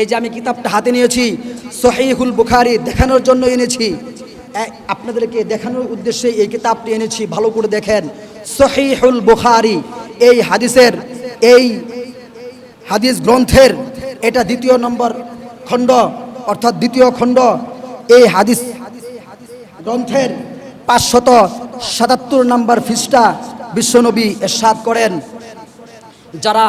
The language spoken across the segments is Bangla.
এই যে আমি কিতাবটা হাতে নিয়েছি, সহিহুল বুখারি দেখানোর জন্য এনেছি। আপনাদেরকে দেখানোর উদ্দেশ্যে এই কিতাবটি এনেছি, ভালো করে দেখেন। সহিহুল বুখারি, এই হাদিসের, এই হাদিস গ্রন্থের, এটা দ্বিতীয় নম্বর খণ্ড, অর্থাৎ দ্বিতীয় খণ্ড, এই হাদিস গ্রন্থের পাঁচশত সাতাত্তর নম্বর ফিসটা বিশ্বনবী এরশাদ করেন। যারা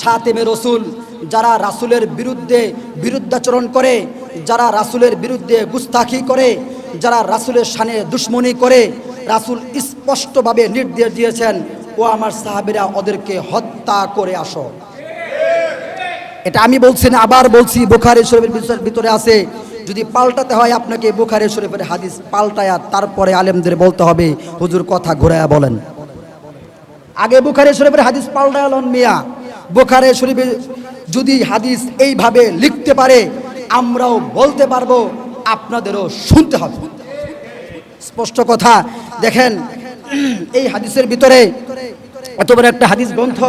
সাতেমে রসুল যারা রাসুলের বিরুদ্ধে বিরুদ্ধাচরণ করে, যারা রাসুলের বিরুদ্ধে গুস্তাখি করে, যারা রাসুলের সানে দুশ্মনী করে, রাসুল স্পষ্টভাবে নির্দেশ দিয়েছেন, ও আমার সাহাবিরা, ওদেরকে হত্যা করে আসো। এটা আমি বলছি না, আবার বলছি, বুখারি শরীফের ভিতর- আছে। যদি পাল্টাতে হয় আপনাকে বুখারি শরীফের হাদিস পাল্টায়া তারপরে আলেমদের বলতে হবে, হুজুর, কথা ঘুরায়া বলেন। আগে বুখারে শরীফের হাদিস পাল্টায়ালন মিয়া। বুখারে শরীফে যদি হাদিস এইভাবে লিখতে পারে, আমরাও বলতে পারব, আপনাদেরও শুনতে হবে। স্পষ্ট কথা, দেখেন, এই হাদিসের ভিতরে, এত বড় একটা হাদিস গ্রন্থ,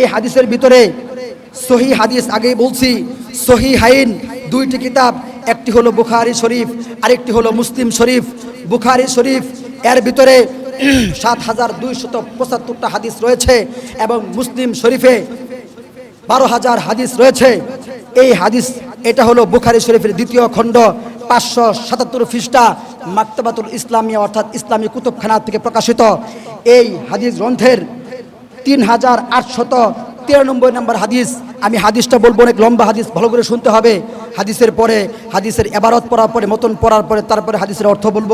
এই হাদিসের ভিতরে সহি হাদিস আগেই বলছি, সহি হাইন দুইটি কিতাব, একটি হলো বুখারি শরীফ, আরেকটি হলো মুসলিম শরীফ। বুখারি শরীফ, এর ভিতরে সাত হাজার দুইশত পঁচাত্তরটা হাদিস রয়েছে এবং মুসলিম শরীফে বারো হাজার হাদিস রয়েছে। এই হাদিস, এটা হলো বুখারি শরীফের দ্বিতীয় খণ্ড, পাঁচশো সাতাত্তর খ্রিস্টা মাক্তবাতুল ইসলামিয়া, অর্থাৎ ইসলামী কুতুবখানা থেকে প্রকাশিত। এই হাদিস গ্রন্থের তিন হাজার আটশত তিরানব্বই নম্বর হাদিস। আমি হাদিসটা বলব, অনেক লম্বা হাদিস, ভালো করে শুনতে হবে। হাদিসের পরে, হাদিসের এবারত পড়ার পরে, মতন পড়ার পরে, তারপরে হাদিসের অর্থ বলব।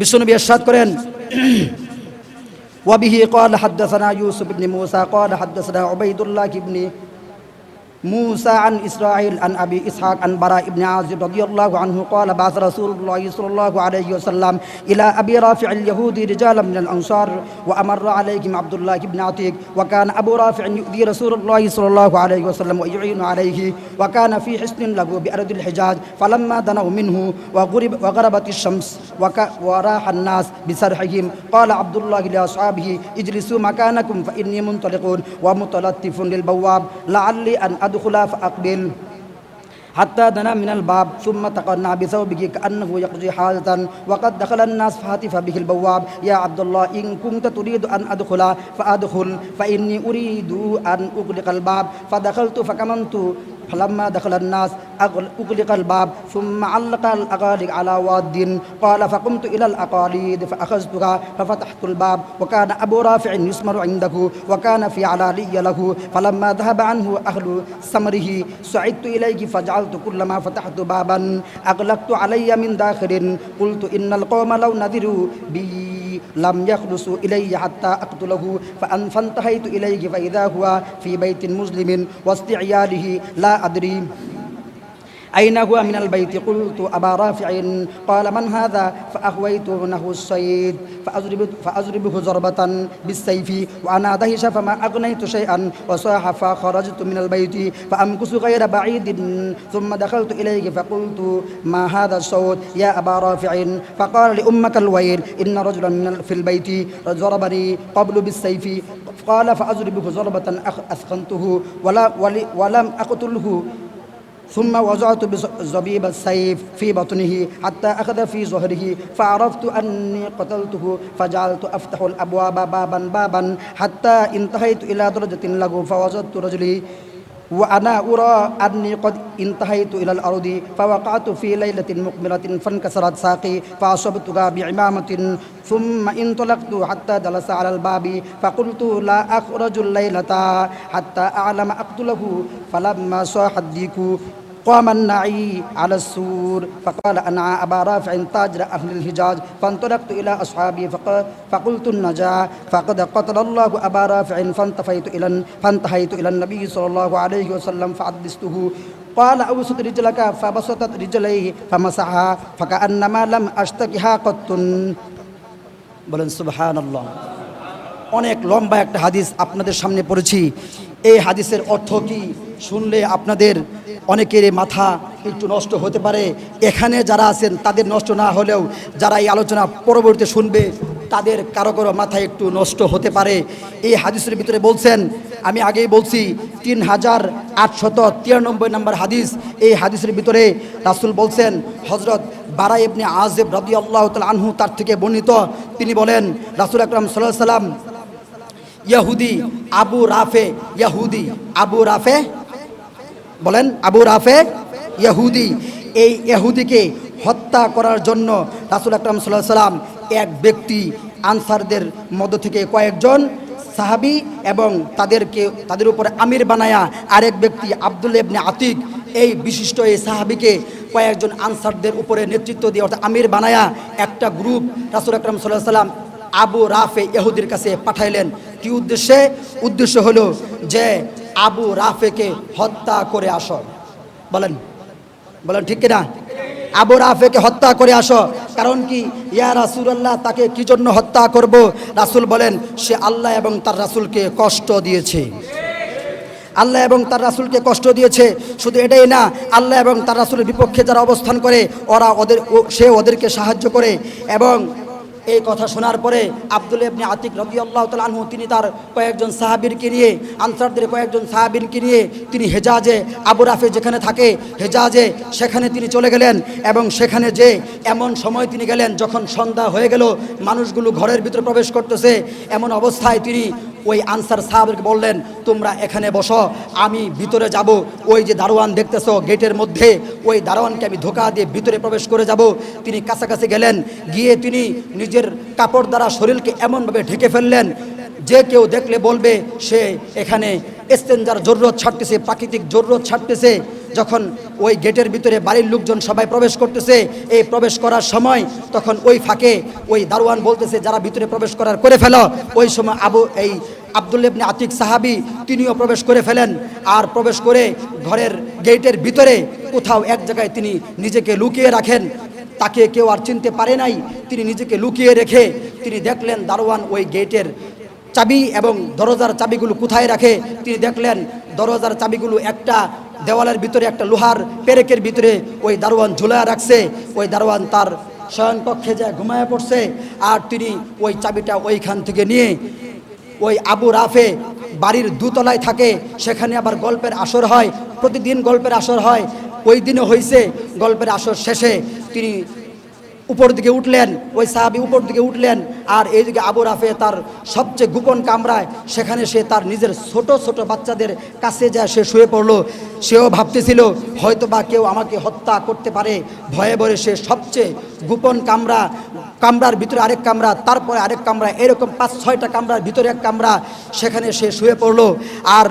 বিশ্বনবী এরশাদ করেন وبه قال حدثنا يوسف بن موسى قال حدثنا عبيد الله بن موسى عن إسرائيل عن أبي إسحاق عن براء بن عازب رضي الله عنه قال بعث رسول الله صلى الله عليه وسلم إلى أبي رافع اليهودي رجالا من الأنصار وأمر عليهم عبد الله بن عتيق وكان أبو رافع يؤذي رسول الله صلى الله عليه وسلم ويعين عليه وكان في حصن له بأرض الحجاز فلما دنوا منه وغرب وغربت الشمس وراح الناس بسرحهم قال عبد الله لأصحابه اجلسوا مكانكم فإني منطلق ومتلطف للبواب لعلي أن أدخل فأقبل حتى دنا من الباب ثم تقنع بثوبه كأنه يقضي حاجة وقد دخل الناس فهتف به البواب. يا عبد الله إن كنت تريد أن أدخل فأدخل. فإني أريد أن أغلق الباب. فدخلت فكمنت فلما دخل الناس أغل- أغلق الباب ثم علق الأغالق على واد. قال فقمت إلى الأقاليد فأخذتها ففتحت الباب وكان أبو رافع يسمر عنده وكان في علالي له. فلما ذهب عنه أهل سمره سعدت إليه فجعلت كلما فتحت بابا. أغلقت علي من داخل. قلت إن القوم لو نذروا بي لم يخلصوا إلي حتى أقتله فأن فانتهيت إليه فإذا هو في بيت مسلم وسط عياله لا أدري. أين هو من البيت؟ قلت أبا رافع. قال من هذا؟ فأهويت له الصيد فأضرب فأضربه ضربة بالسيف. وأنا دهش فما أغنيت شيئا. وصاح فخرجت من البيت فأمكث غير بعيد. ثم دخلت إليه فقلت ما هذا الصوت يا أبا رافع؟ فقال لأمك الويل إن رجلا في البيت ضربني قبل بالسيف. قال فأضربه ضربة أثخنته ولا ولم أقتله. ثم وضعت بزبيب السيف في بطنه حتى أخذ في ظهره فعرفت أني قتلته فجعلت أفتح الأبواب بابا بابا حتى انتهيت إلى درجة له فوجدت رجلي وأنا أرى أني قد انتهيت إلى الأرض فوقعت في ليلة مقبلة فانكسرت ساقي فأصبتها بعمامة ثم انطلقت حتى جلس على الباب فقلت لا أخرج الليلة حتى أعلم أقتله فلما صاح الديك قام النعي على السور فقال أنا أبا رافع تاجر أهل الحجاز فانطلقت إلى أصحابي فق- فقلت النجاة فقد قتل الله أبا رافع فانتفيت إلى فانتهيت إلى النبي صلى الله عليه وسلم فحدثته قال أوسط رجلك فبسطت رجليه فمسحها فكأنما لم أشتكها قط বলেন সুবহান আল্লাহ অনেক লম্বা একটা হাদিস আপনাদের সামনে পড়েছি এই হাদিসের অর্থ কি শুনলে আপনাদের অনেকের মাথা একটু নষ্ট হতে পারে। এখানে যারা আছেন, তাদের নষ্ট না হলেও যারা এই আলোচনা পরবর্তীতে শুনবে, তাদের কারও কারও মাথায় একটু নষ্ট হতে পারে। এই হাদিসের ভিতরে বলছেন, আমি আগেই বলছি, তিন হাজার আটশত তিরানব্বই নম্বর হাদিস, এই হাদিসের ভিতরে রাসুল বলছেন হজরত বারা ইবনে আজেব রবি আল্লাহ আনহু তার থেকে বর্ণিত। তিনি বলেন, রাসুল আকরম সাল্লাহ সাল্লাম ইয়াহুদি আবু রাফে, ইয়াহুদি আবু রাফে বলেন, আবু রাফে ইয়াহুদি। এই ইহুদিকে হত্যা করার জন্য রাসুল আকরম সাল্লাহ সাল্লাম এক ব্যক্তি আনসারদের মধ্য থেকে কয়েকজন সাহাবি এবং তাদেরকে, তাদের উপরে আমির বানায়া আরেক ব্যক্তি আব্দুল ইবনে আতিক, এই বিশিষ্ট এই সাহাবিকে কয়েকজন আনসারদের উপরে নেতৃত্ব দিয়ে অর্থাৎ আমির বানায়া একটা গ্রুপ রাসুল আকরম সাল্লাহ সাল্লাম আবু রাফে ইহুদির কাছে পাঠাইলেন। কি উদ্দেশ্যে? উদ্দেশ্য হলো যে আবু রাফেকে হত্যা করে আসো। বলেন। বলেন, ঠিক কিনা? আবু রাফেকে হত্যা করে আসো। কারণ কি? ইয়া রাসুলাল্লাহ, তাকে কি জন্য হত্যা করব? রাসুল বলেন, সে আল্লাহ এবং তার রাসুলকে কষ্ট দিয়েছে। আল্লাহ এবং তার রাসুলকে কষ্ট দিয়েছে। শুধু এটাই না, আল্লাহ এবং তার রাসুলের বিপক্ষে যারা অবস্থান করে, ওরা ওদের সে ওদেরকে সাহায্য করে এবং এই কথা শোনার পরে আব্দুল ইবনে আতিক রবি আল্লাহ তালহু তিনি তার কয়েকজন সাহাবিরকে নিয়ে, আনসারদের কয়েকজন সাহাবিরকে নিয়ে তিনি হেজাজে, আবু রাফে যেখানে থাকে, হেজাজে সেখানে তিনি চলে গেলেন এবং সেখানে যে এমন সময় তিনি গেলেন যখন সন্ধ্যা হয়ে গেল, মানুষগুলো ঘরের ভিতরে প্রবেশ করতেছে, এমন অবস্থায় তিনি ওই আনসার সাহাবকে বললেন, তোমরা এখানে বসো, আমি ভিতরে যাব। ওই যে দারোয়ান দেখতেছো গেটের মধ্যে, ওই দারোয়ানকে আমি ধোকা দিয়ে ভিতরে প্রবেশ করে যাব। তিনি কাছাকাছি গেলেন, গিয়ে তিনি নিজের কাপড় দ্বারা শরীরকে এমনভাবে ঢেকে ফেললেন, যে কেউ দেখলে বলবে, সে এখানে এস্তেঞ্জার জরুরত ছাড়তেছে, প্রাকৃতিক জরুরত ছাড়তেছে। যখন ওই গেটের ভিতরে বাড়ির লোকজন সবাই প্রবেশ করতেছে, এই প্রবেশ করার সময় তখন ওই ফাঁকে ওই দারোয়ান বলতেছে, যারা ভিতরে প্রবেশ করার করে ফেলো। ওই সময় আবু, এই আব্দুল ইবনে আতিক সাহাবি তিনিও প্রবেশ করে ফেলেন। আর প্রবেশ করে ঘরের গেটের ভিতরে কোথাও এক জায়গায় তিনি নিজেকে লুকিয়ে রাখেন। তাকে কেউ আর চিনতে পারে নাই। তিনি নিজেকে লুকিয়ে রেখে তিনি দেখলেন দারোয়ান ওই গেটের চাবি এবং দরজার চাবিগুলো কোথায় রাখে? তিনি দেখলেন দরজার চাবিগুলো একটা দেওয়ালের ভিতরে একটা লোহার পেরেকের ভিতরে ওই দারোয়ান ঝুলায় রাখছে। ওই দারোয়ান তার শয়নকক্ষে যায়, ঘুমায় পড়ছে আর তিনি ওই চাবিটা ওইখান থেকে নিয়ে ওই আবু রাফে বাড়ির দুতলায় থাকে। সেখানে আবার গল্পের আসর হয়, প্রতিদিন গল্পের আসর হয়। ওই দিনে হয়েছে গল্পের আসর শেষে তিনি উপর দিকে উঠলেন, ওই সাহাবি উপর দিকে উঠলেন, আর এইদিকে আবু রাফে তার সবচেয়ে গোপন কামরায়, সেখানে সে তার নিজের ছোট ছোট বাচ্চাদের কাছে যা সে শুয়ে পড়ল। সেও ভাবতেছিল হয়তো বা কেউ আমাকে হত্যা করতে পারে। ভয়ে ভয়ে সে সবচেয়ে গোপন কামরা, কামরার ভিতরে আরেক কামরা, তারপরে আরেক কামরা, এরকম পাঁচ, ছয়টা কামরার ভিতরে এক কামরা, সেখানে সে শুয়ে পড়ল। আর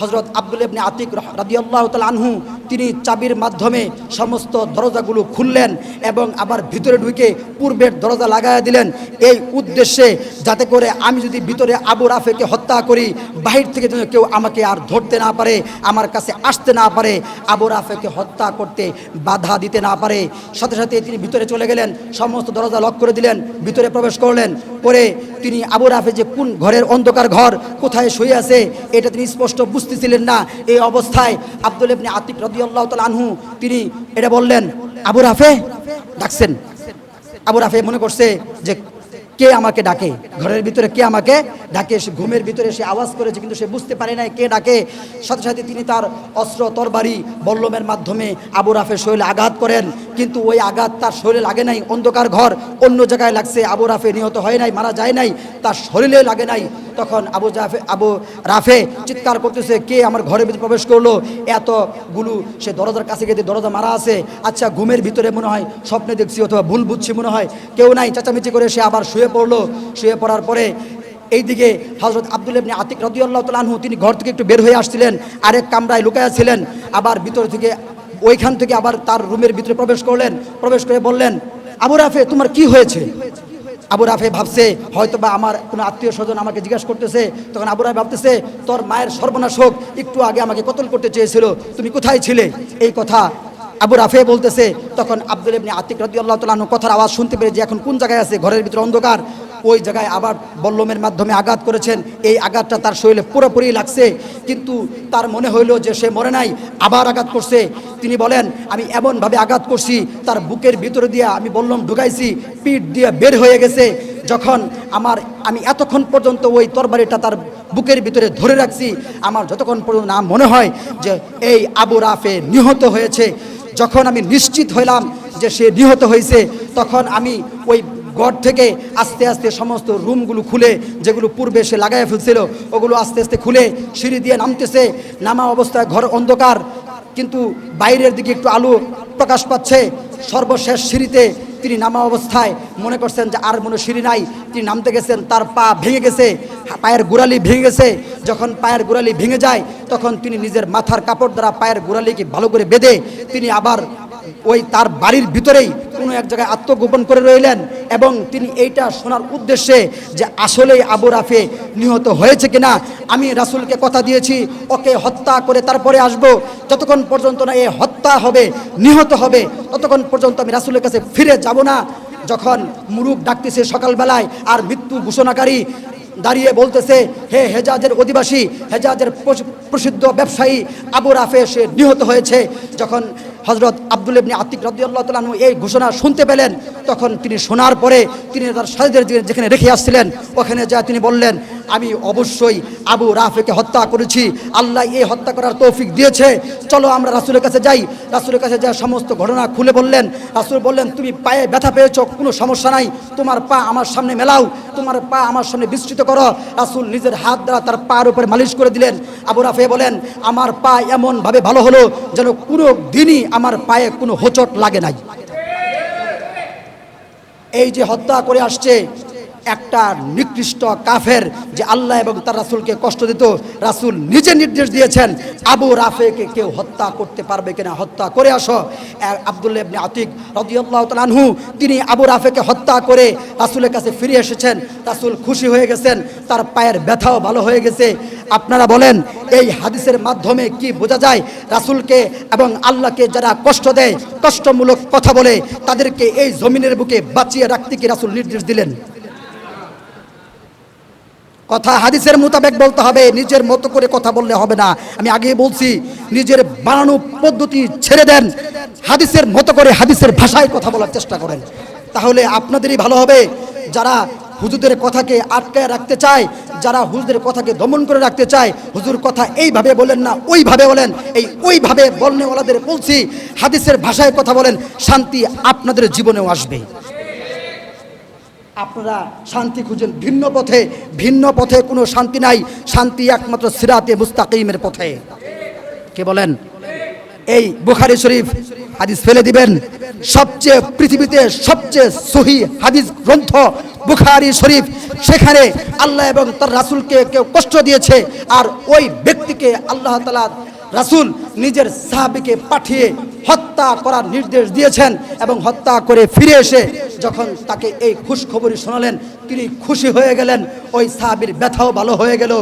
হজরত আব্দুল আতিক রাদিয়াল্লাহু তাআলা আনহু তিনি চাবির মাধ্যমে সমস্ত দরজাগুলো খুললেন এবং আবার ভিতরে ঢুকে পূর্বের দরজা লাগাইয়া দিলেন। এই উদ্দেশ্যে যাতে করে আমি যদি ভিতরে আবু রাফেকে হত্যা করি, বাহির থেকে যেন কেউ আমাকে আর ধরতে না পারে, আমার কাছে আসতে না পারে, আবু রাফেকে হত্যা করতে বাধা দিতে না পারে। সাথে সাথে তিনি ভিতরে চলে গেলেন, সমস্ত দরজা লক করে দিলেন, ভিতরে প্রবেশ করলেন। পরে তিনি আবু রাফে যে কোন ঘরের অন্ধকার ঘর, কোথায় শুয়ে আছে, এটা তিনি স্পষ্ট বুঝতেছিলেন না। এই অবস্থায় আব্দুল আতিক রাদিয়াল্লাহু তাল আনহু তিনি এটা বললেন আবু রাফে? ডাকছেন। আবু রাফে মনে করছে যে কে আমাকে ডাকে? ঘরের ভিতরে কে আমাকে ডাকে? সে ঘুমের ভিতরে সে আওয়াজ করেছে, কিন্তু সে বুঝতে পারে নাই কে ডাকে। সাথে সাথে তিনি তার অস্ত্র, তরবারি, বল্লমের মাধ্যমে আবু রাফের শরীরে আঘাত করেন। কিন্তু ওই আঘাত তার শরীরে লাগে নাই, অন্ধকার ঘর অন্য জায়গায় লাগছে। আবু রাফে নিহত হয় নাই, মারা যায় নাই, তার শরীরে লাগে নাই। তখন আবু জাফে, আবু রাফে চিৎকার করতেছে, কে আমার ঘরের ভিতরে প্রবেশ করল? এত এতগুলো সে দরজার কাছে গিয়ে দরজা মারা আছে। আচ্ছা ঘুমের ভিতরে মনে হয় স্বপ্নে দেখছি অথবা ভুল বুঝছি মনে হয়। কেউ নাই, চেঁচামেচি করে সে আবার শুয়ে পড়ল, শুয়ে পড়ার পরে এইদিকে হজরত আব্দুল ইবনে আতিক রদিউল্লাহ তালাহু তিনি ঘর থেকে একটু বের হয়ে আসছিলেন, আরেক কামরায় লুকায়া ছিলেন, আবার ভিতর থেকে, ওইখান থেকে আবার তার রুমের ভিতরে প্রবেশ করলেন, প্রবেশ করে বললেন, আবু রাফে, তোমার কি হয়েছে? আবু রাফে ভাবছে হয়তো বা আমার কোনো আত্মীয় স্বজন আমাকে জিজ্ঞাসা করতেছে। তখন আবু রাফে ভাবতেছে, তোর মায়ের সর্বনাশ হোক, একটু আগে আমাকে কতল করতে চেয়েছিল, তুমি কোথায় ছিলে? এই কথা আবু রাফে বলতেছে, তখন আব্দুল ইবনে আতিক রাদিয়াল্লাহু তাআলা আনহু কথার আওয়াজ শুনতে পেরে যে এখন কোন জায়গায় আছে? ঘরের ভিতরে অন্ধকার। ওই জায়গায় আবার বল্লমের মাধ্যমে আঘাত করেছেন। এই আঘাতটা তার শরীরে পুরোপুরি লাগছে। কিন্তু তার মনে হইল যে সে মরে নাই, আবার আঘাত করছে। তিনি বলেন, আমি এমনভাবে আঘাত করছি, তার বুকের ভিতরে দিয়ে আমি বল্লম ঢুকাইছি, পিঠ দিয়ে বের হয়ে গেছে। যখন আমার, আমি এতক্ষণ পর্যন্ত ওই তরবারিটা তার বুকের ভিতরে ধরে রাখছি, আমার যতক্ষণ পর্যন্ত না মনে হয় যে এই আবু রাফে নিহত হয়েছে যখন আমি নিশ্চিত হইলাম যে সে নিহত হয়েছে তখন আমি ওই গড় থেকে আস্তে আস্তে সমস্ত রুমগুলো খুলে, যেগুলো পূর্বে সে লাগাইয়া ফেলছিল, ওগুলো আস্তে আস্তে খুলে সিঁড়ি দিয়ে নামতেছে। নামা অবস্থায় ঘর অন্ধকার, কিন্তু বাইরের দিকে একটু আলো প্রকাশ পাচ্ছে। সর্বশেষ সিঁড়িতে তিনি নামা অবস্থায় মনে করছেন যে আর কোনো সিঁড়ি নাই। তিনি নামতে গেছেন, তার পা ভেঙে গেছে, পায়ের গোড়ালি ভেঙে গেছে। যখন পায়ের গোড়ালি ভেঙে যায়, তখন তিনি নিজের মাথার কাপড় দ্বারা পায়ের গোড়ালিকে ভালো করে বেঁধে, তিনি আবার ওই তার বাড়ির ভিতরেই কোনো এক জায়গায় আত্মগোপন করে রইলেন এবং তিনি এইটা শোনার উদ্দেশ্যে যে আসলেই আবু রাফে নিহত হয়েছে কিনা, আমি রাসুলকে কথা দিয়েছি, ওকে হত্যা করে তারপরে আসব। যতক্ষণ পর্যন্ত না এ হত্যা হবে, নিহত হবে, ততক্ষণ পর্যন্ত আমি রাসুলের কাছে ফিরে যাব না। যখন মুরুখ ডাকতেছে সকালবেলায়, আর মৃত্যু ঘোষণাকারী দাঁড়িয়ে বলতেছে, হে হেজাজের অধিবাসী, হেজাজের প্রসিদ্ধ ব্যবসায়ী আবু রাফে সে নিহত হয়েছে। যখন হজরত আব্দুল ইবনি আতিক রদিউল্লাহ তালু এই ঘোষণা শুনতে পেলেন, তখন তিনি শোনার পরে তিনি তার সাহেদের যেখানে রেখে আসছিলেন, ওখানে যা তিনি বললেন আমি অবশ্যই আবু রাফেকে হত্যা করেছি। আল্লাহ এই হত্যা করার তৌফিক দিয়েছে। চলো আমরা রাসুলের কাছে যাই। রাসুলের কাছে যা সমস্ত ঘটনা খুলে বললেন। রাসুল বললেন, তুমি পায়ে ব্যথা পেয়েছ, কোনো সমস্যা নাই। তোমার পা আমার সামনে মেলাও। তোমার পা আমার সামনে বিস্তৃত করো। রাসুল নিজের হাত দ্বারা তার পার উপরে মালিশ করে দিলেন। আবু রাফে বলেন, আমার পা এমনভাবে ভালো হলো যেন কোনো দিনই আমার পায়ে কোনো হোঁচট লাগে নাই। এই যে হত্যা করে আসছে একটা নিকৃষ্ট কাফের যে আল্লাহ এবং তার রাসূলকে কষ্ট দিত, রাসূল নিজে নির্দেশ দিয়েছেন, আবু রাফেকে কেউ হত্যা করতে পারবে কিনা হত্যা করে আসো। আবদুল্লাহ আতিক রাদিয়াল্লাহু তাআলা আনহু, তিনি আবু রাফেকে হত্যা করে রাসূলের কাছে ফিরে এসেছেন। রাসূল খুশি হয়ে গেছেন, তার পায়ের ব্যথাও ভালো হয়ে গেছে। আপনারা বলেন, এই হাদিসের মাধ্যমে কি বোঝা যায়? রাসুলকে এবং আল্লাহকে যারা কষ্ট দেয়, কষ্টমূলক কথা বলে, তাদেরকে এই জমিনের বুকে বাঁচিয়ে রাখতে কি রাসূল নির্দেশ দিলেন? কথা হাদিসের মোতাবেক বলতে হবে, নিজের মতো করে কথা বললে হবে না। আমি আগে বলছি, নিজের বানানো পদ্ধতি ছেড়ে দেন, হাদিসের মতো করে হাদিসের ভাষায় কথা বলার চেষ্টা করেন। তাহলে আপনাদেরই ভালো হবে, যারা হুজুরদের কথাকে আটকায় রাখতে চায়, যারা হুজুরদের কথাকে দমন করে রাখতে চায়, হুজুর কথা এইভাবে বলেন না, ওইভাবে বলেন। এই ওইভাবে বলনেওয়ালাদের বলছি, হাদিসের ভাষায় কথা বলেন, শান্তি আপনাদের জীবনেও আসবে। আপনারা শান্তি খুঁজেন ভিন্ন পথে ভিন্ন পথে কোনো শান্তি নাই। শান্তি একমাত্র সিরাতে মুস্তাকিমের পথে। কে বলেন? এই বুখারি শরীফ হাদিস ফেলে দিবেন। সবচেয়ে পৃথিবীতে সবচেয়ে সহি হাদিস গ্রন্থ বুখারি শরীফ, সেখানে আল্লাহ এবং তার রাসূলকে কেউ কষ্ট দিয়েছে আর ওই ব্যক্তিকে আল্লাহ তালা রাসূল নিজের সাহাবিকে পাঠিয়ে হত্যা করার নির্দেশ দিয়েছেন এবং হত্যা করে ফিরে এসে যখন তাকে এই খুশখবরি শোনালেন, তিনি খুশি হয়ে গেলেন, ওই সাহাবির ব্যথাও ভালো হয়ে গেল।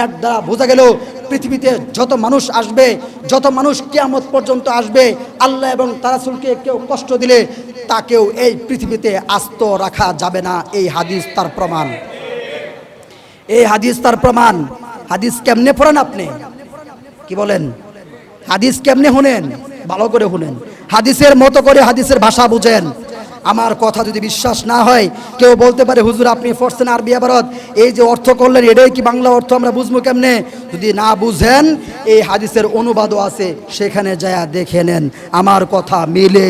এর দ্বারা বোঝা গেল, পৃথিবীতে যত মানুষ আসবে, যত মানুষ কেয়ামত পর্যন্ত আসবে, আল্লাহ এবং তারাসুলকে কেউ কষ্ট দিলে তাকেও এই পৃথিবীতে আস্ত রাখা যাবে না। এই হাদিস তার প্রমাণ। এই হাদিস তার প্রমাণ। হাদিস কেমনে পড়েন আপনি? কি বলেন? হাদিস কেমনে শুনেন? ভালো করে শুনেন। হাদিসের মতো করে হাদিসের ভাষা বুঝেন। আমার কথা যদি বিশ্বাস না হয়, কেউ বলতে পারে, হুজুর, আপনি পড়ছেন আরবি আবারত। এই যে অর্থ করলেন, এটাই কি বাংলা অর্থ? আমরা বুঝব কেমনে? যদি না বুঝেন, এই হাদিসের অনুবাদও আছে, সেখানে যায় দেখে নেন। আমার কথা মিলে।